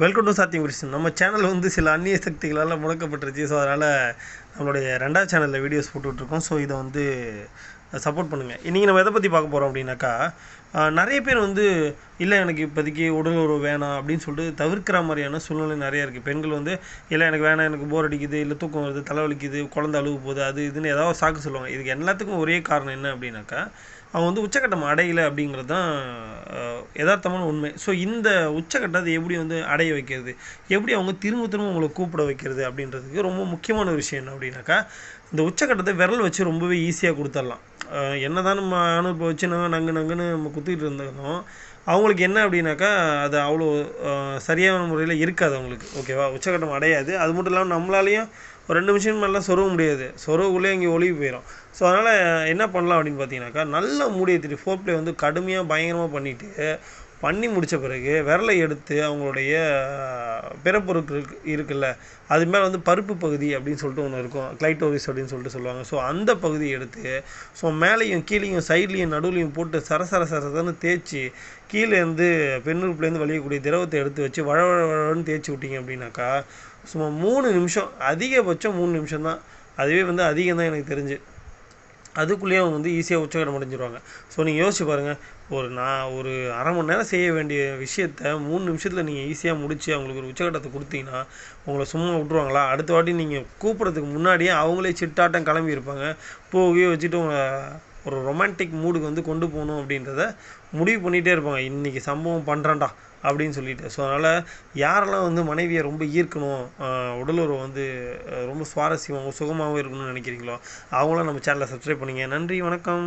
Welcome to சாத்தியம் கிருஷ்ணன் நம்ம channel வந்து சில அந்நிய சக்திகளால் முடக்கப்பட்டுருச்சு. ஸோ அதனால் நம்மளுடைய ரெண்டாவது சேனலில் வீடியோஸ் போட்டுட்ருக்கோம். ஸோ இதை வந்து சப்போர்ட் பண்ணுங்கள் இன்றைக்கி நம்ம எதை பற்றி பார்க்க போகிறோம் அப்படின்னாக்கா நிறைய பேர் வந்து இல்லை எனக்கு இப்போதைக்கு உடல் உறவு வேணாம் அப்படின்னு சொல்லிட்டு தவிர்க்கிற மாதிரியான சூழ்நிலை நிறையா இருக்குது பெண்கள் வந்து இல்லை எனக்கு வேணாம் எனக்கு போர் அடிக்குது இல்லை தூக்கம் வருது தலைவலிக்குது குழந்தை அழுகு போகுது அது இதுன்னு ஏதாவது சாக்கு சொல்லுவாங்க. இதுக்கு எல்லாத்துக்கும் ஒரே காரணம் என்ன அப்படின்னாக்கா அவங்க வந்து உச்சக்கட்டம் அடையலை அப்படிங்கிறது தான் யதார்த்தமான உண்மை. ஸோ இந்த உச்சக்கட்டத்தை எப்படி வந்து அடைய வைக்கிறது? எப்படி அவங்க திரும்ப திரும்ப உங்களை கூப்பிட வைக்கிறது அப்படின்றதுக்கு ரொம்ப முக்கியமான ஒரு விஷயம் என்ன அப்படின்னாக்கா இந்த உச்சக்கட்டத்தை விரல் வச்சு ரொம்பவே ஈஸியாக கொடுத்துடலாம். என்ன தான் நம்ம அனுபவிச்சு நாங்கள் நங்கு நங்குன்னு நம்ம குத்திக்கிட்டு இருந்தாலும் அவங்களுக்கு என்ன அப்படின்னாக்கா அது அவ்வளோ சரியான முறையில் இருக்காது அவங்களுக்கு. ஓகேவா உச்சக்கட்டம் அடையாது. அது மட்டும் இல்லாமல் நம்மளாலேயும் ஒரு ரெண்டு நிமிஷம் மேலாம் சொருக முடியாது. சொருகுள்ளே இங்கே ஒளிவு போயிடும் ஸோ அதனால் என்ன பண்ணலாம் அப்படின்னு பார்த்தீங்கன்னாக்கா நல்ல மூடியை திரி ஃபோர் ப்ளே வந்து கடுமையாக பயங்கரமாக பண்ணிவிட்டு பண்ணி முடித்த பிறகு விரலை எடுத்து அவங்களுடைய பிறப்பொருட்கள் இருக்குல்ல அது மேலே வந்து பருப்பு பகுதி அப்படின்னு சொல்லிட்டு ஒன்று இருக்கும். கிளைட்டோரிஸ் அப்படின்னு சொல்லிட்டு சொல்லுவாங்க. ஸோ அந்த பகுதியை எடுத்து ஸோ மேலேயும் கீழேயும் சைட்லேயும் நடுவுலையும் போட்டு சரசர சரசரன்னு தேய்ச்சி கீழே இருந்து பெண்ணுறுப்புலேருந்து வலியக்கூடிய திரவத்தை எடுத்து வச்சு வழ வழன்னு தேய்ச்சி விட்டீங்க அப்படின்னாக்கா சும்மா மூணு நிமிஷம் அதிகபட்சம் மூணு நிமிஷம் தான் அதுவே வந்து அதிகம் தான் எனக்கு தெரிஞ்சு. அதுக்குள்ளேயே அவங்க வந்து ஈஸியாக உச்சகரம் அடைஞ்சிருவாங்க. ஸோ நீங்கள் யோசிச்சு பாருங்கள் ஒரு நான் ஒரு அரை மணி நேரம் செய்ய வேண்டிய விஷயத்த மூணு நிமிஷத்தில் நீங்கள் ஈஸியாக முடித்து அவங்களுக்கு ஒரு உச்சகட்டத்தை கொடுத்தீங்கன்னா உங்களை சும்மா விட்ருவாங்களா அடுத்த வாட்டி நீங்கள் கூப்பிட்றதுக்கு முன்னாடியே அவங்களே சிட்டாட்டம் கிளம்பி இருப்பாங்க. பூவையே வச்சுட்டு உங்களை ஒரு ரொமான்டிக் மூடுக்கு வந்து கொண்டு போகணும் அப்படின்றத முடிவு பண்ணிகிட்டே இருப்பாங்க. இன்றைக்கி சம்பவம் பண்ணுறேன்டா அப்படின்னு சொல்லிட்டு. ஸோ அதனால் யாரெல்லாம் வந்து மனைவியை ரொம்ப ஈர்க்கணும் உடலுறவு வந்து ரொம்ப சுவாரஸ்யமாகவும் சுகமாகவும் இருக்கணும்னு நினைக்கிறீங்களோ அவங்களாம் நம்ம சேனலை சப்ஸ்கிரைப் பண்ணுங்கள் நன்றி வணக்கம்.